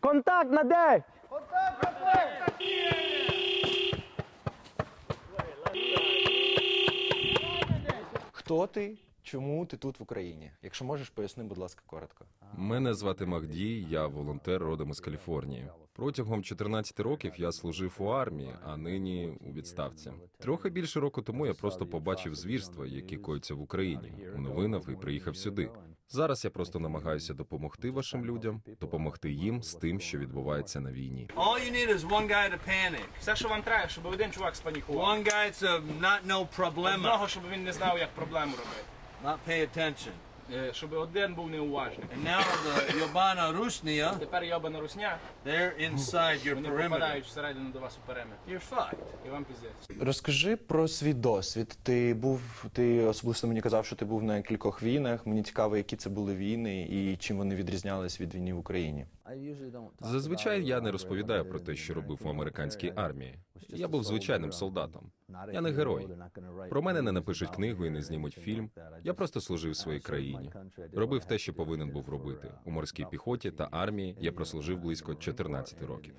Контакт на десь! Хто ти? Чому ти тут в Україні? Якщо можеш, поясни, будь ласка, коротко. Мене звати Магдій, я волонтер родом із Каліфорнії. Протягом 14 років я служив у армії, а нині у відставці. Трохи більше року тому я просто побачив звірства, які коються в Україні, у новинах і приїхав сюди. Зараз я просто намагаюся допомогти вашим людям, допомогти їм з тим, що відбувається на війні. Все, що вам треба, щоб один чувак спанікував. One guy to not know problema, Одного, щоб він не знав, як проблему робити. not pay attention. Е, Щоб один був неуважний. And now the Yobana Rusnia, Тепер йобана русня, they're inside your вони perimeter. попадають всередину до вас у периметр. You're fucked. І вам піздець. Розкажи про свій досвід. Ти був, ти особисто мені казав, що ти був на кількох війнах. Мені цікаво, які це були війни і чим вони відрізнялись від війни в Україні. Зазвичай я не розповідаю про те, що робив у американській армії. Я був звичайним солдатом. Я не герой. Про мене не напишуть книгу і не знімуть фільм. Я просто служив своїй країні. Робив те, що повинен був робити. У морській піхоті та армії я прослужив близько 14 років.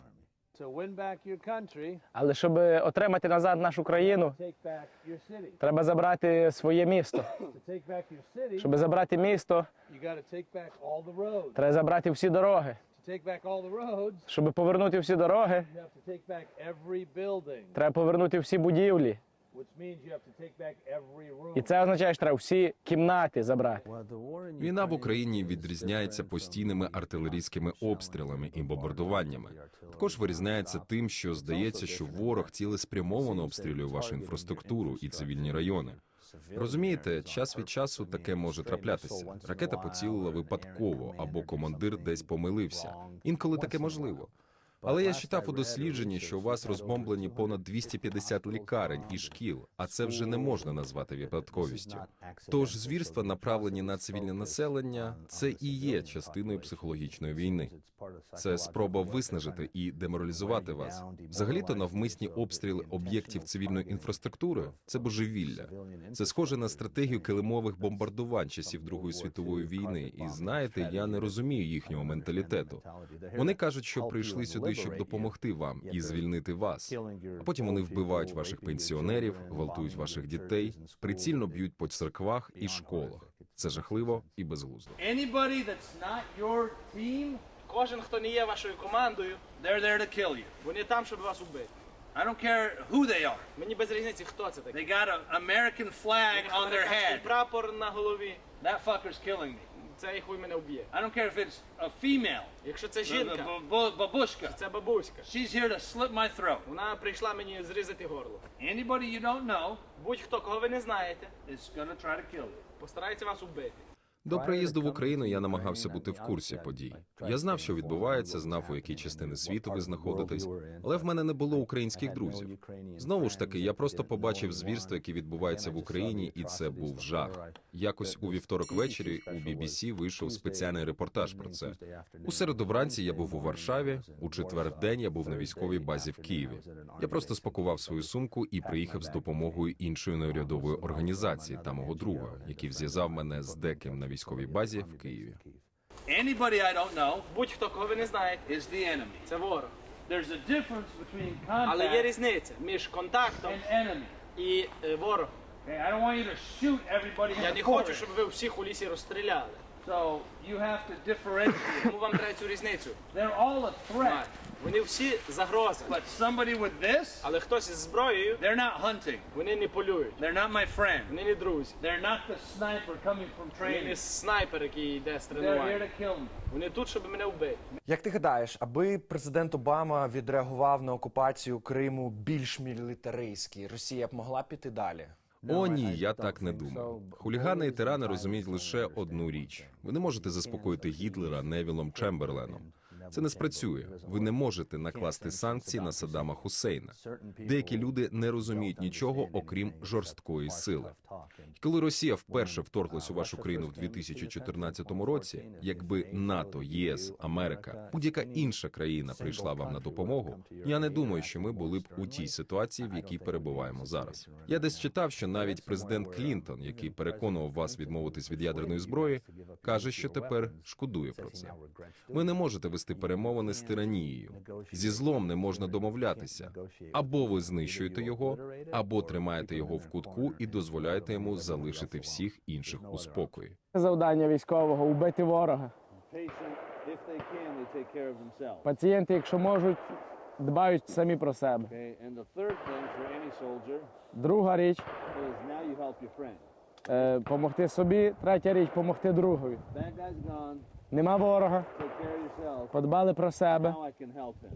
Але щоб отримати назад нашу країну, треба забрати своє місто. Щоб забрати місто, треба забрати всі дороги. To take back all the roads, Щоб повернути всі дороги, you have to take back every building, треба повернути всі будівлі. which means you have to take back every room. І це означає, що треба всі кімнати забрати. Війна в Україні відрізняється постійними артилерійськими обстрілами і бомбардуваннями. Також вирізняється тим, що здається, що ворог цілеспрямовано обстрілює вашу інфраструктуру і цивільні райони. Розумієте, час від часу таке може траплятися. Ракета поцілила випадково або командир десь помилився. Інколи таке можливо. Але я читав у дослідженні, що у вас розбомблені понад 250 лікарень і шкіл, а це вже не можна назвати випадковістю. Тож звірства, направлені на цивільне населення, це і є частиною психологічної війни. Це спроба виснажити і деморалізувати вас. Взагалі-то навмисні обстріли об'єктів цивільної інфраструктури це божевілля. Це схоже на стратегію килимових бомбардувань часів Другої світової війни. І знаєте, я не розумію їхнього менталітету. Вони кажуть, що прийшли сюди, щоб допомогти вам і звільнити вас. А потім вони вбивають ваших пенсіонерів, гвалтують ваших дітей, прицільно б'ють по церквах і школах. Це жахливо і безглуздо. Кожен, хто не є вашою командою, they're there to kill you. вони там, щоб вас убити. I don't care who they are. Мені без різниці, хто це такий. They got an American flag on their head. прапор на голові. That fucker's killing me. Цей хуй мене вб'є. I don't care if it's a female, Якщо це the- жінка, the bu- babushka. це бабуська. She's here to slit my throat. Вона прийшла мені зрізати горло. Anybody you don't know Будь-хто, кого ви не знаєте, is gonna try to kill you. постарається вас убити. До приїзду в Україну я намагався бути в курсі подій. Я знав, що відбувається, знав, у якій частини світу ви знаходитесь, але в мене не було українських друзів. Знову ж таки, я просто побачив звірства, які відбуваються в Україні, і це був жах. Якось у вівторок ввечері у BBC вийшов спеціальний репортаж про це. У середу вранці я був у Варшаві. У четвер в день я був на військовій базі в Києві. Я просто спакував свою сумку і приїхав з допомогою іншої неурядової організації та мого друга, який зв'язав мене з деким на військовій базі в Києві. Anybody I don't know Будь-хто, кого ви не знаєте, is the enemy. це ворог. There's a difference between Але є різниця між контактом and enemy. і е, ворогом. Okay, I don't want you to shoot everybody in Я the не хочу, forest. щоб ви всіх у лісі розстріляли. So you have to differentiate. Тому вам треба цю різницю. They're all a threat. Вони всі загроза. but somebody with this, Але хтось із зброєю, they're not hunting. вони не полюють. They're not my friend. Вони не друзі. They're not the sniper coming from Вони не training. снайпер, який йде з They're here тренування. to kill me. Вони тут, щоб мене вбити. Як ти гадаєш, аби президент Обама відреагував на окупацію Криму більш мілітаристськи, Росія б могла піти далі? О, ні, я так не думаю. Хулігани і тирани розуміють лише одну річ: ви не можете заспокоїти Гітлера Невілом Чемберленом. Це не спрацює. Ви не можете накласти санкції на Саддама Хусейна. Деякі люди не розуміють нічого, окрім жорсткої сили. І коли Росія вперше вторглась у вашу країну в 2014 році, якби НАТО, ЄС, Америка, будь-яка інша країна прийшла вам на допомогу, я не думаю, що ми були б у тій ситуації, в якій перебуваємо зараз. Я десь читав, що навіть президент Клінтон, який переконував вас відмовитись від ядерної зброї, каже, що тепер шкодує про це. Ви не можете вести перемовини з тиранією. Зі злом не можна домовлятися. Або ви знищуєте його, або тримаєте його в кутку і дозволяєте йому залишити всіх інших у спокої. Завдання військового убити ворога. Пацієнти, якщо можуть, дбають самі про себе. Друга річ friend. е, собі. Третя річ помогти другові. Нема ворога, подбали про себе,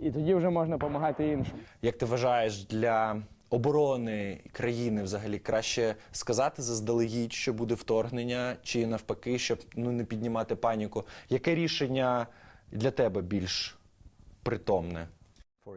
і тоді вже можна допомагати іншим. Як ти вважаєш, для оборони країни взагалі краще сказати заздалегідь, що буде вторгнення, чи навпаки, щоб ну не піднімати паніку? Яке рішення для тебе більш притомне?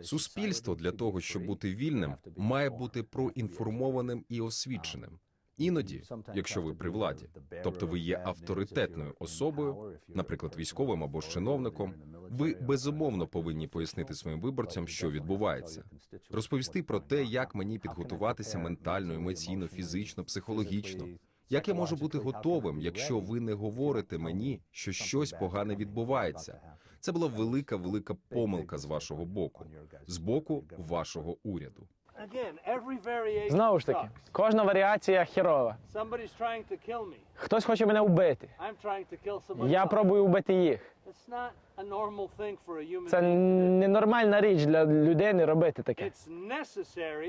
Суспільство для того, щоб бути вільним, має бути проінформованим і освіченим. Іноді, якщо ви при владі, тобто ви є авторитетною особою, наприклад, військовим або ж чиновником, ви безумовно повинні пояснити своїм виборцям, що відбувається, розповісти про те, як мені підготуватися ментально, емоційно, фізично, психологічно. Як я можу бути готовим, якщо ви не говорите мені, що щось погане відбувається? Це була велика, велика помилка з вашого боку, з боку вашого уряду. Again, every variation Знову ж таки, кожна варіація херова. Somebody's trying to kill. Хтось хоче мене вбити. I'm trying to kill somebody Я пробую вбити їх. It's not a normal thing for a Це ненормальна річ для людини робити таке.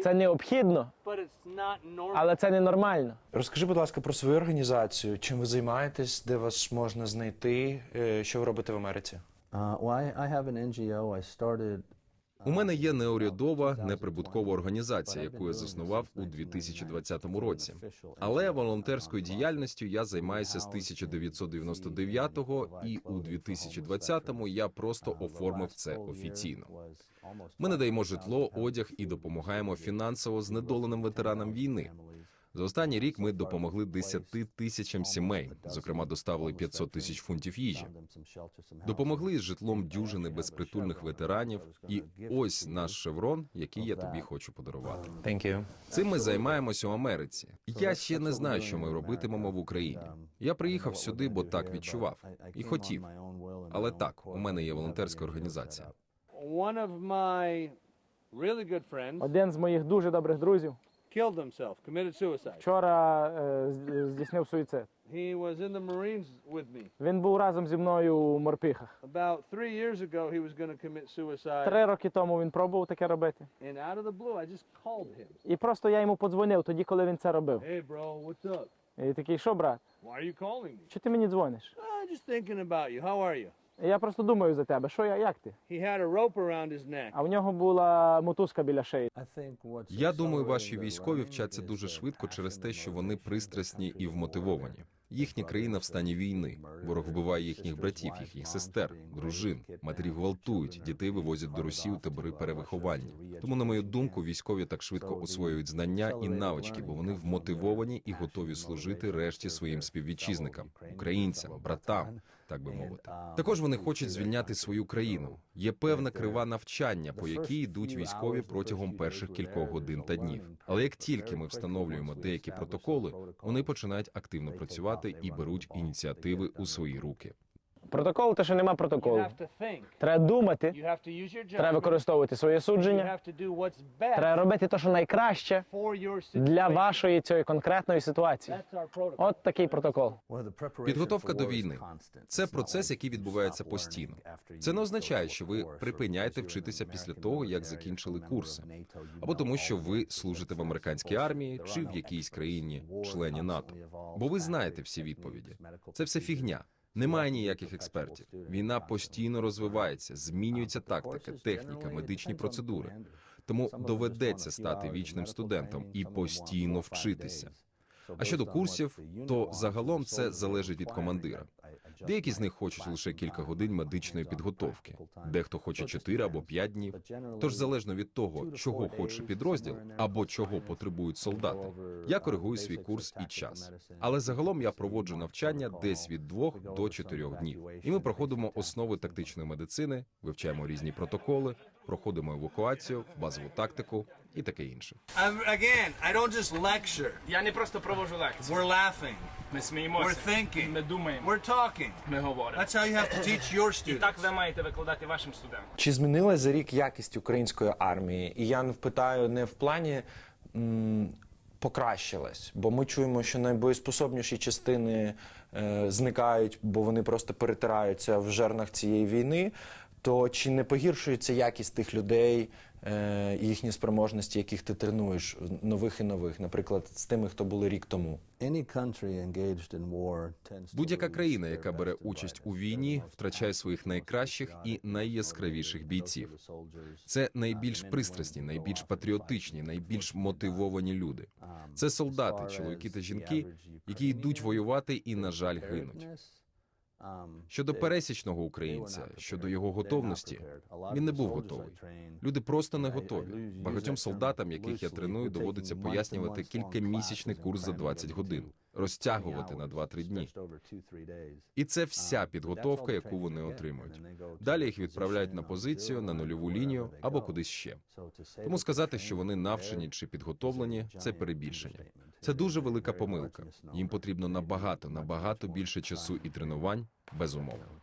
Це необхідно, але це ненормально. Розкажи, будь ласка, про свою організацію. Чим ви займаєтесь, де вас можна знайти? Е, Що ви робите в Америці? Uh, well, I, I have an NGO. I started. У мене є неурядова неприбуткова організація, яку я заснував у 2020 році. Але волонтерською діяльністю я займаюся з 1999-го, і у 2020-му я просто оформив це офіційно. Ми надаємо житло, одяг і допомагаємо фінансово знедоленим ветеранам війни. За останній рік ми допомогли 10 тисячам сімей, зокрема доставили 500 тисяч фунтів їжі. Допомогли із житлом дюжини безпритульних ветеранів. І ось наш шеврон, який я тобі хочу подарувати. Цим ми займаємося у Америці. Я ще не знаю, що ми робитимемо в Україні. Я приїхав сюди, бо так відчував і хотів. Але так, у мене є волонтерська організація. Один з моїх дуже добрих друзів killed himself, committed suicide. вчора е, з- здійснив суїцид. He was in the Marines with me. Він був разом зі мною у морпіхах. About three years ago, he was going to commit suicide. Три роки тому він пробував таке робити. And out of the blue, I just called him. І просто я йому подзвонив тоді, коли він це робив. Hey, bro, what's up? І такий, що, брат, Why are you calling me? що ти мені дзвониш? I'm just thinking about you. How are you? Я просто думаю за тебе. Що я, як ти? He had a rope around his neck. А в нього була мотузка біля шиї. Я думаю, ваші військові вчаться дуже швидко через те, що вони пристрасні і вмотивовані. Їхня країна в стані війни. Ворог вбиває їхніх братів, їхніх сестер, дружин, матері гвалтують, дітей вивозять до Росії у табори перевиховання. Тому, на мою думку, військові так швидко освоюють знання і навички, бо вони вмотивовані і готові служити решті своїм співвітчизникам, українцям, братам. Так би мовити, також вони хочуть звільняти свою країну. Є певна крива навчання, по якій йдуть військові протягом перших кількох годин та днів. Але як тільки ми встановлюємо деякі протоколи, вони починають активно працювати і беруть ініціативи у свої руки. Протокол, те, що нема протоколу. Треба думати, треба використовувати своє судження, треба робити те, що найкраще для вашої цієї конкретної ситуації. От такий протокол. Підготовка до війни це процес, який відбувається постійно. Це не означає, що ви припиняєте вчитися після того, як закінчили курси, або тому, що ви служите в американській армії чи в якійсь країні члені НАТО. Бо ви знаєте всі відповіді. Це все фігня. Немає ніяких експертів. Війна постійно розвивається, змінюється тактика, техніка, медичні процедури. Тому доведеться стати вічним студентом і постійно вчитися. А щодо курсів, то загалом це залежить від командира. Деякі з них хочуть лише кілька годин медичної підготовки, дехто хоче 4 або 5 днів. Тож залежно від того, чого хоче підрозділ або чого потребують солдати, я коригую свій курс і час. Але загалом я проводжу навчання десь від 2 до 4 днів. І ми проходимо основи тактичної медицини, вивчаємо різні протоколи, проходимо евакуацію, базову тактику і таке інше. Again, I don't just lecture. Я не просто провожу лекції. We're laughing. Ми сміємося. We're thinking. Ми думаємо. We're talking. Ми говоримо. That's how you have to teach your І students. так ви маєте викладати вашим студентам. Чи змінилась за рік якість української армії? І я не питаю не в плані м, покращилась, бо ми чуємо, що найбоєспособніші частини е, зникають, бо вони просто перетираються в жернах цієї війни. То чи не погіршується якість тих людей, їхні спроможності, яких ти тренуєш, нових і нових, наприклад, з тими, хто були рік тому? Будь-яка країна, яка бере участь у війні, втрачає своїх найкращих і найяскравіших бійців. Це найбільш пристрасні, найбільш патріотичні, найбільш мотивовані люди. Це солдати, чоловіки та жінки, які йдуть воювати і, на жаль, гинуть. Щодо пересічного українця, щодо його готовності, він не був готовий. Люди просто не готові. Багатьом солдатам, яких я треную, доводиться пояснювати кількамісячний курс за 20 годин, розтягувати на 2-3 дні. І це вся підготовка, яку вони отримують. Далі їх відправляють на позицію, на нульову лінію або кудись ще. Тому сказати, що вони навчені чи підготовлені, це перебільшення. Це дуже велика помилка. Їм потрібно набагато, набагато більше часу і тренувань, безумовно.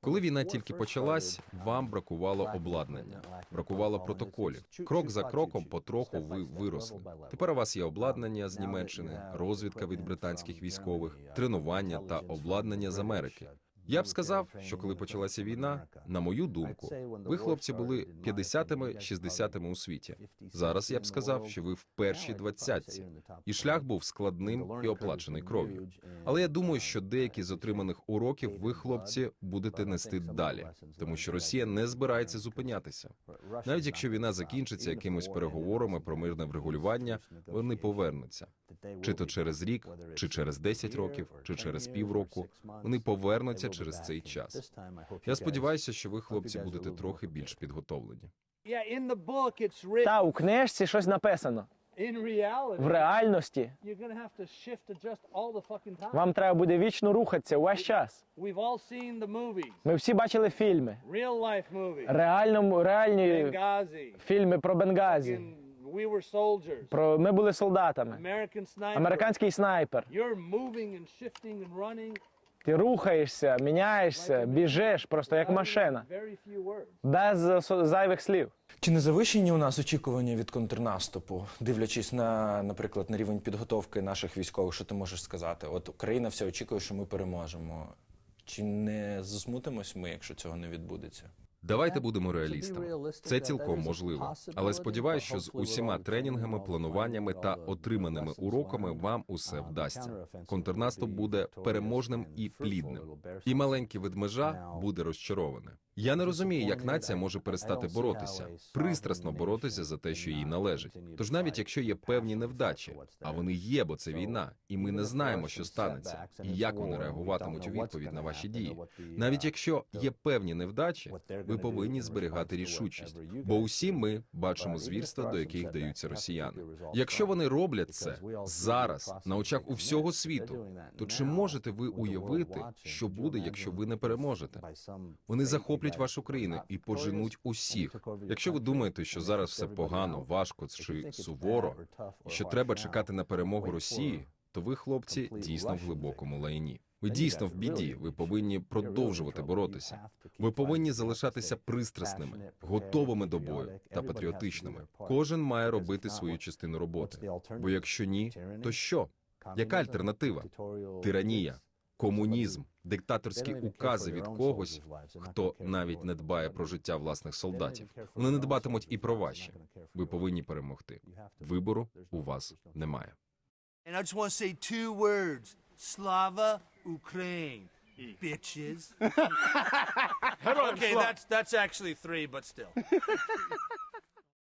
Коли війна тільки почалась, вам бракувало обладнання, бракувало протоколів. Крок за кроком, потроху ви виросли. Тепер у вас є обладнання з Німеччини, розвідка від британських військових, тренування та обладнання з Америки. Я б сказав, що коли почалася війна, на мою думку, ви, хлопці, були 50-ми, 60-ми у світі. Зараз я б сказав, що ви в першій двадцятці, і шлях був складним і оплачений кров'ю. Але я думаю, що деякі з отриманих уроків ви, хлопці, будете нести далі, тому що Росія не збирається зупинятися. Навіть якщо війна закінчиться якимось переговорами про мирне врегулювання, вони повернуться. Чи то через рік, чи через 10 років, чи через півроку. Вони повернуться через цей час. Я сподіваюся, що ви, хлопці, будете трохи більш підготовлені. Та у книжці щось написано. В реальності вам треба буде вічно рухатися увесь час. Ми всі бачили фільми. Реально, реальні фільми про Бенгазі. We were soldiers. Про ми були солдатами. American sniper. Американський снайпер. You're moving and shifting and running. Ти рухаєшся, міняєшся, біжиш просто як машина, Very few words. без е, со- зайвих слів. Чи не завищені у нас очікування від контрнаступу, дивлячись на, наприклад, на рівень підготовки наших військових, що ти можеш сказати? От Україна вся очікує, що ми переможемо. Чи не засмутимось ми, якщо цього не відбудеться? Давайте будемо реалістами. Це цілком можливо. Але сподіваюся, що з усіма тренінгами, плануваннями та отриманими уроками вам усе вдасться. Контрнаступ буде переможним і плідним. І маленьке ведмежа буде розчароване. Я не розумію, як нація може перестати боротися, пристрасно боротися за те, що їй належить. Тож навіть якщо є певні невдачі, а вони є, бо це війна, і ми не знаємо, що станеться, і як вони реагуватимуть у відповідь на ваші дії. Навіть якщо є певні невдачі, ви повинні зберігати рішучість, бо усі ми бачимо звірства, до яких даються росіяни. Якщо вони роблять це зараз на очах у всього світу, то чи можете ви уявити, що буде, якщо ви не переможете? Вони захоплять вашу країну і поженуть усіх. Якщо ви думаєте, що зараз все погано, важко чи суворо, і що треба чекати на перемогу Росії, то ви, хлопці, дійсно в глибокому лайні. Ви дійсно в біді. Ви повинні продовжувати боротися. Ви повинні залишатися пристрасними, готовими до бою та патріотичними. Кожен має робити свою частину роботи. Бо якщо ні, то що? Яка альтернатива? Тиранія, комунізм, диктаторські укази від когось, хто навіть не дбає про життя власних солдатів. Вони не дбатимуть і про ваші. Ви повинні перемогти. Вибору у вас немає. Slava Ukraine. Bitches. okay, that's that's actually three, but still.